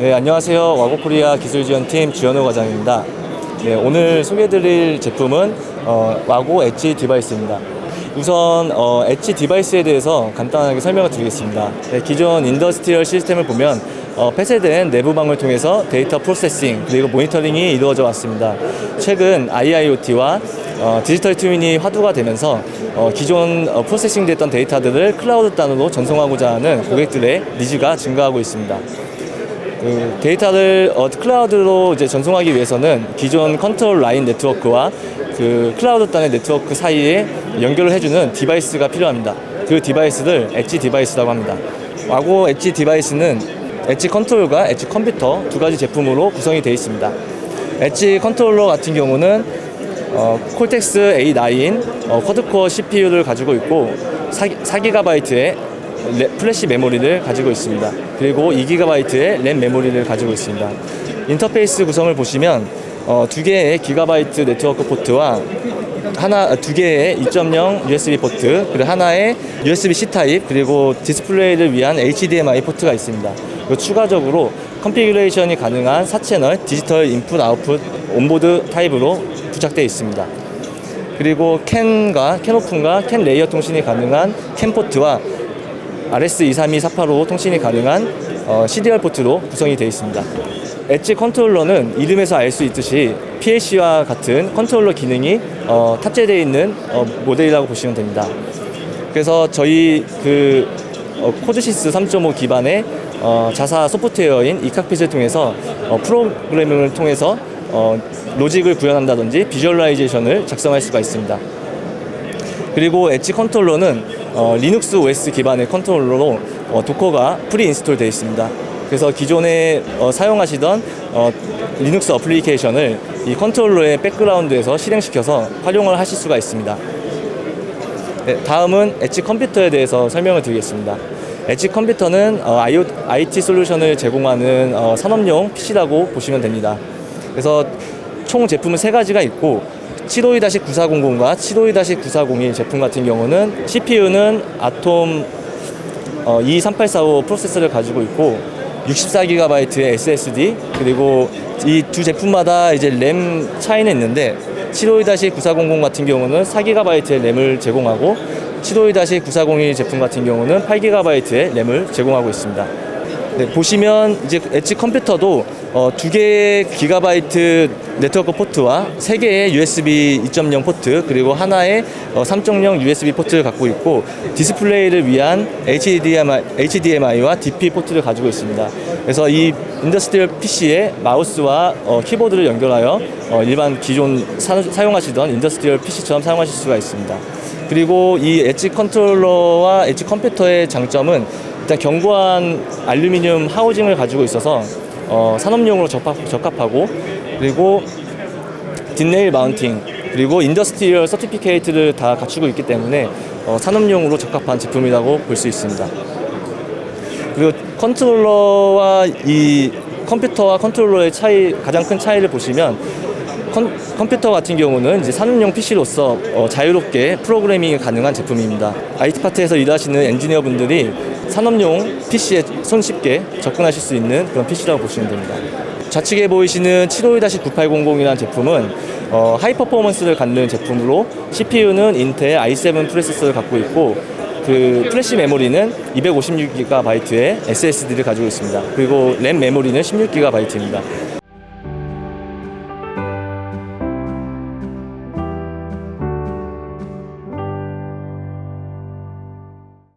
네, 안녕하세요. 와고코리아 기술지원팀 주현호 과장입니다. 네, 오늘 소개해드릴 제품은 어, 와고 엣지 디바이스입니다. 우선 어, 엣지 디바이스에 대해서 간단하게 설명을 드리겠습니다. 네, 기존 인더스트리얼 시스템을 보면 어, 폐쇄된 내부방을 통해서 데이터 프로세싱 그리고 모니터링이 이루어져 왔습니다. 최근 IIoT와 어, 디지털 트윈이 화두가 되면서 어, 기존 어, 프로세싱 됐던 데이터들을 클라우드 단으로 전송하고자 하는 고객들의 니즈가 증가하고 있습니다. 그 데이터를 어, 클라우드로 이제 전송하기 위해서는 기존 컨트롤 라인 네트워크와 그 클라우드 단의 네트워크 사이에 연결을 해주는 디바이스가 필요합니다. 그 디바이스를 엣지 디바이스라고 합니다. 와고 엣지 디바이스는 엣지 컨트롤과 엣지 컴퓨터 두 가지 제품으로 구성이 되어 있습니다. 엣지 컨트롤러 같은 경우는 어, 콜텍스 A9 어, 쿼드코어 CPU를 가지고 있고 4, 4GB의 레- 플래시 메모리를 가지고 있습니다. 그리고 2GB의 램 메모리를 가지고 있습니다. 인터페이스 구성을 보시면 어, 두 개의 기가바이트 네트워크 포트와 하나 두 개의 2.0 USB 포트 그리고 하나의 USB C 타입 그리고 디스플레이를 위한 HDMI 포트가 있습니다. 그리고 추가적으로 컨피규레이션이 가능한 4채널 디지털 인풋 아웃풋 온보드 타입으로 부착되어 있습니다. 그리고 캔과 캔오픈과 캔 레이어 통신이 가능한 캔 포트와 RS23248로 통신이 가능한 어, CDR 포트로 구성이 되어 있습니다. 엣지 컨트롤러는 이름에서 알 수 있듯이 PLC와 같은 컨트롤러 기능이 어, 탑재되어 있는 어, 모델이라고 보시면 됩니다. 그래서 저희 그 어, 코드시스 3.5 기반의 어, 자사 소프트웨어인 이칵핏을 통해서 어, 프로그래밍을 통해서 어, 로직을 구현한다든지 비주얼라이제이션을 작성할 수가 있습니다. 그리고 엣지 컨트롤러는 어, 리눅스 OS 기반의 컨트롤러로 어, 도커가 프리 인스톨 되어 있습니다. 그래서 기존에 어, 사용하시던 어, 리눅스 어플리케이션을 이 컨트롤러의 백그라운드에서 실행시켜서 활용을 하실 수가 있습니다. 네, 다음은 엣지 컴퓨터에 대해서 설명을 드리겠습니다. 엣지 컴퓨터는 어, IT 솔루션을 제공하는 어, 산업용 PC라고 보시면 됩니다. 그래서 총 제품은 세 가지가 있고 752-9400과 752-9401 제품 같은 경우는 CPU는 아톰 어, 23845 프로세서를 가지고 있고 64GB의 SSD 그리고 이 두 제품마다 이제 램 차이는 있는데 752-9400 같은 경우는 4GB의 램을 제공하고 752-9401 제품 같은 경우는 8GB의 램을 제공하고 있습니다. 네, 보시면 이제 엣지 컴퓨터도 어, 두 개의 기가바이트 네트워크 포트와 세 개의 USB 2.0 포트 그리고 하나의 어, 3.0 USB 포트를 갖고 있고 디스플레이를 위한 HDMI, HDMI와 DP 포트를 가지고 있습니다. 그래서 이 인더스트리얼 PC에 마우스와 어, 키보드를 연결하여 어, 일반 기존 사, 사용하시던 인더스트리얼 PC처럼 사용하실 수가 있습니다. 그리고 이 엣지 컨트롤러와 엣지 컴퓨터의 장점은 일단 견고한 알루미늄 하우징을 가지고 있어서 어, 산업용으로 적합, 적합 하고 그리고 뒷레일 마운팅 그리고 인더스트리얼 서티피케이트를 다 갖추고 있기 때문에 어, 산업용으로 적합한 제품이라고 볼 수 있습니다. 그리고 컨트롤러와 이 컴퓨터와 컨트롤러의 차이 가장 큰 차이를 보시면 컴, 컴 퓨터 같은 경우는 이제 산업용 PC로서 어, 자유롭게 프로그래밍이 가능한 제품입니다. IT 파트에서 일하시는 엔지니어 분들이 산업용 PC에 손쉽게 접근하실 수 있는 그런 PC라고 보시면 됩니다. 좌측에 보이시는 752-9800이라는 제품은 어, 하이 퍼포먼스를 갖는 제품으로 CPU는 인텔 i7 프로세서를 갖고 있고 그 플래시 메모리는 256GB의 SSD를 가지고 있습니다. 그리고 램 메모리는 16GB입니다.